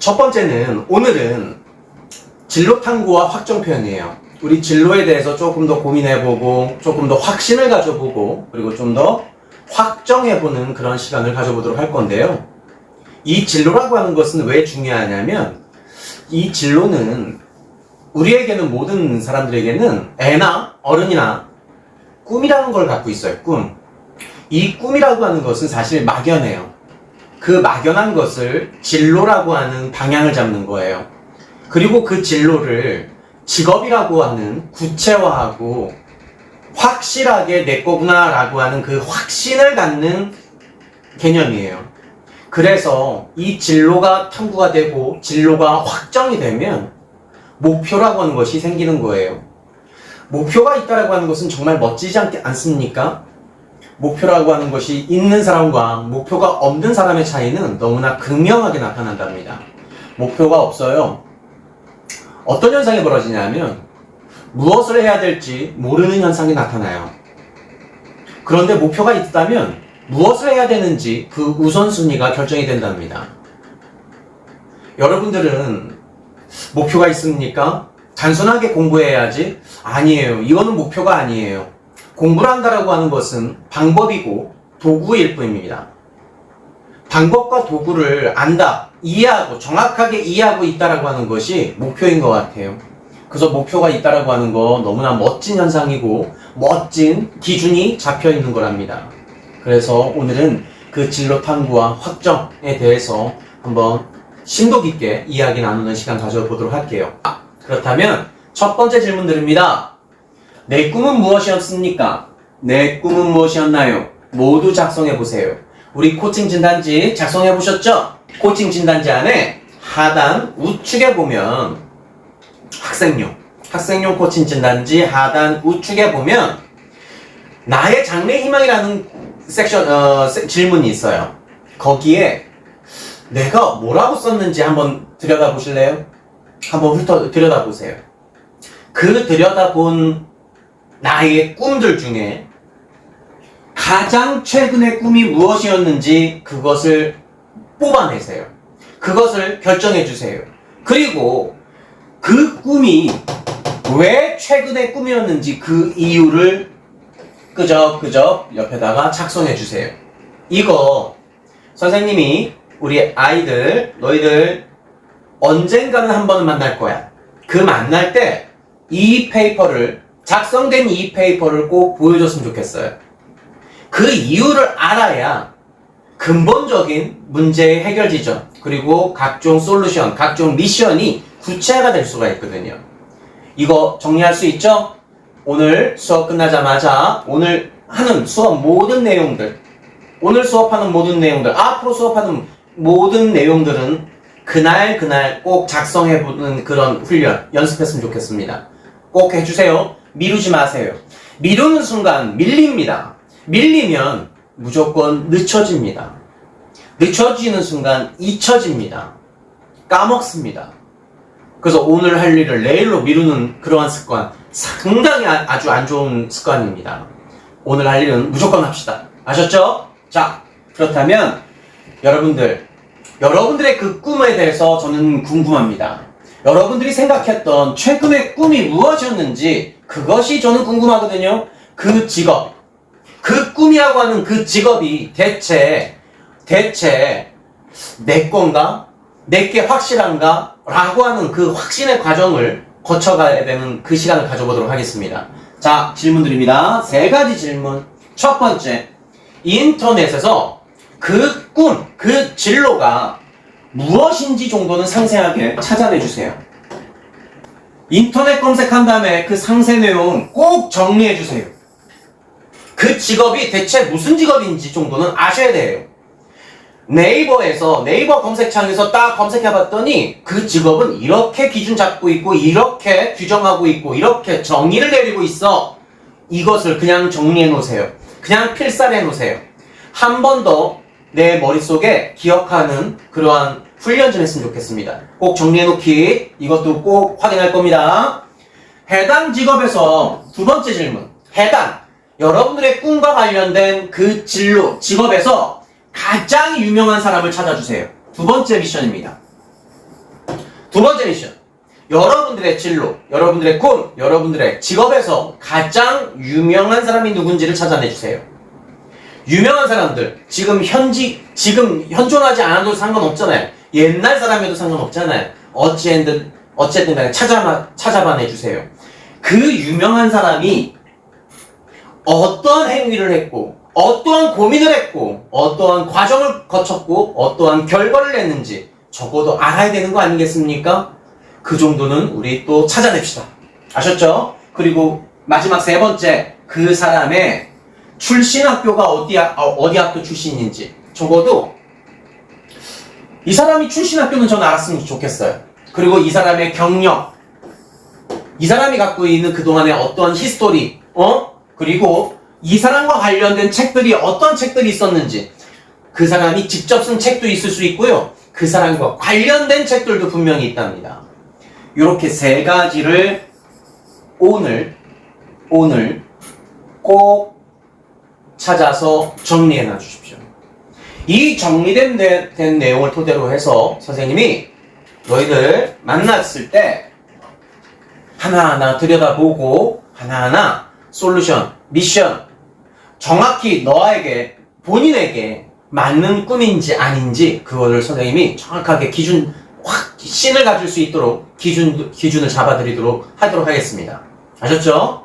첫 번째는 오늘은 진로 탐구와 확정 표현이에요. 우리 진로에 대해서 조금 더 고민해보고 조금 더 확신을 가져보고 그리고 좀 더 확정해보는 그런 시간을 가져보도록 할 건데요. 이 진로라고 하는 것은 왜 중요하냐면 이 진로는 우리에게는 모든 사람들에게는 애나 어른이나 꿈이라는 걸 갖고 있어요. 꿈. 이 꿈이라고 하는 것은 사실 막연해요. 그 막연한 것을 진로라고 하는 방향을 잡는 거예요. 그리고 그 진로를 직업이라고 하는 구체화하고 확실하게 내 거구나라고 하는 그 확신을 갖는 개념이에요. 그래서 이 진로가 탐구가 되고 진로가 확정이 되면 목표라고 하는 것이 생기는 거예요. 목표가 있다라고 하는 것은 정말 멋지지 않, 않습니까? 목표라고 하는 것이 있는 사람과 목표가 없는 사람의 차이는 너무나 극명하게 나타난답니다. 목표가 없어요. 어떤 현상이 벌어지냐면 무엇을 해야 될지 모르는 현상이 나타나요. 그런데 목표가 있다면 무엇을 해야 되는지 그 우선순위가 결정이 된답니다. 여러분들은 목표가 있습니까? 단순하게 공부해야지? 아니에요. 이거는 목표가 아니에요. 공부를 한다라고 하는 것은 방법이고 도구일 뿐입니다. 방법과 도구를 안다, 이해하고 정확하게 이해하고 있다라고 하는 것이 목표인 것 같아요. 그래서 목표가 있다라고 하는 거 너무나 멋진 현상이고 멋진 기준이 잡혀 있는 거랍니다. 그래서 오늘은 그 진로 탐구와 확정에 대해서 한번 심도 깊게 이야기 나누는 시간 가져보도록 할게요. 아, 그렇다면 첫 번째 질문 드립니다. 내 꿈은 무엇이었습니까? 내 꿈은 무엇이었나요? 모두 작성해 보세요. 우리 코칭 진단지 작성해 보셨죠? 코칭 진단지 안에 하단 우측에 보면 학생용 학생용 코칭 진단지 하단 우측에 보면 나의 장래 희망이라는 섹션 어, 세- 질문이 있어요. 거기에 내가 뭐라고 썼는지 한번 들여다 보실래요? 한번 훑어 들여다 보세요. 그 들여다본 나의 꿈들 중에 가장 최근의 꿈이 무엇이었는지 그것을 뽑아내세요. 그것을 결정해 주세요. 그리고 그 꿈이 왜 최근의 꿈이었는지 그 이유를 끄적끄적 옆에다가 작성해 주세요. 이거 선생님이 우리 아이들, 너희들 언젠가는 한 번은 만날 거야. 그 만날 때 이 페이퍼를, 작성된 이 페이퍼를 꼭 보여줬으면 좋겠어요. 그 이유를 알아야 근본적인 문제의 해결 지점, 그리고 각종 솔루션, 각종 미션이 구체화가 될 수가 있거든요. 이거 정리할 수 있죠? 오늘 수업 끝나자마자 오늘 하는 수업 모든 내용들, 오늘 수업하는 모든 내용들, 앞으로 수업하는 모든 내용들은 그날 그날 꼭 작성해보는 그런 훈련 연습했으면 좋겠습니다. 꼭 해주세요. 미루지 마세요. 미루는 순간 밀립니다. 밀리면 무조건 늦춰집니다. 늦춰지는 순간 잊혀집니다. 까먹습니다. 그래서 오늘 할 일을 내일로 미루는 그러한 습관 상당히 아- 아주 안 좋은 습관입니다. 오늘 할 일은 무조건 합시다. 아셨죠? 자, 그렇다면 여러분들, 여러분들의 그 꿈에 대해서 저는 궁금합니다. 여러분들이 생각했던 최근의 꿈이 무엇이었는지 그것이 저는 궁금하거든요. 그 직업, 그 꿈이라고 하는 그 직업이 대체, 대체 내 건가? 내게 확실한가? 라고 하는 그 확신의 과정을 거쳐가야 되는 그 시간을 가져보도록 하겠습니다. 자, 질문 드립니다. 세 가지 질문. 첫 번째, 인터넷에서 그 꿈, 그 진로가 무엇인지 정도는 상세하게 찾아내 주세요. 인터넷 검색한 다음에 그 상세 내용 꼭 정리해 주세요. 그 직업이 대체 무슨 직업인지 정도는 아셔야 돼요. 네이버에서 네이버 검색창에서 딱 검색해 봤더니 그 직업은 이렇게 기준 잡고 있고 이렇게 규정하고 있고 이렇게 정의를 내리고 있어. 이것을 그냥 정리해 놓으세요. 그냥 필사해 놓으세요. 한 번 더 내 머릿속에 기억하는 그러한 훈련 좀 했으면 좋겠습니다. 꼭 정리해 놓기 이것도 꼭 확인할 겁니다. 해당 직업에서 두 번째 질문. 해당 여러분들의 꿈과 관련된 그 진로 직업에서 가장 유명한 사람을 찾아주세요. 두 번째 미션입니다. 두 번째 미션. 여러분들의 진로, 여러분들의 꿈, 여러분들의 직업에서 가장 유명한 사람이 누군지를 찾아내주세요. 유명한 사람들, 지금 현지, 지금 현존하지 않아도 상관없잖아요. 옛날 사람에도 상관없잖아요. 어찌든, 어쨌든 간에 찾아봐, 찾아봐 내 주세요. 그 유명한 사람이 어떠한 행위를 했고, 어떠한 고민을 했고, 어떠한 과정을 거쳤고, 어떠한 결과를 냈는지 적어도 알아야 되는 거 아니겠습니까? 그 정도는 우리 또 찾아냅시다. 아셨죠? 그리고 마지막 세 번째, 그 사람의 출신 학교가 어디, 학- 어, 어디 학교 출신인지 적어도 이 사람이 출신 학교는 저는 알았으면 좋겠어요. 그리고 이 사람의 경력, 이 사람이 갖고 있는 그동안의 어떠한 히스토리, 어? 그리고 이 사람과 관련된 책들이 어떤 책들이 있었는지 그 사람이 직접 쓴 책도 있을 수 있고요. 그 사람과 관련된 책들도 분명히 있답니다. 이렇게 세 가지를 오늘, 오늘 꼭 찾아서 정리해 놔 주십시오. 이 정리된 내- 된 내용을 토대로 해서 선생님이 너희들 만났을 때 하나하나 들여다보고 하나하나 솔루션, 미션 정확히 너에게 본인에게 맞는 꿈인지 아닌지 그거를 선생님이 정확하게 기준 확 신을 가질 수 있도록 기준 기준을 잡아드리도록 하도록 하겠습니다. 아셨죠?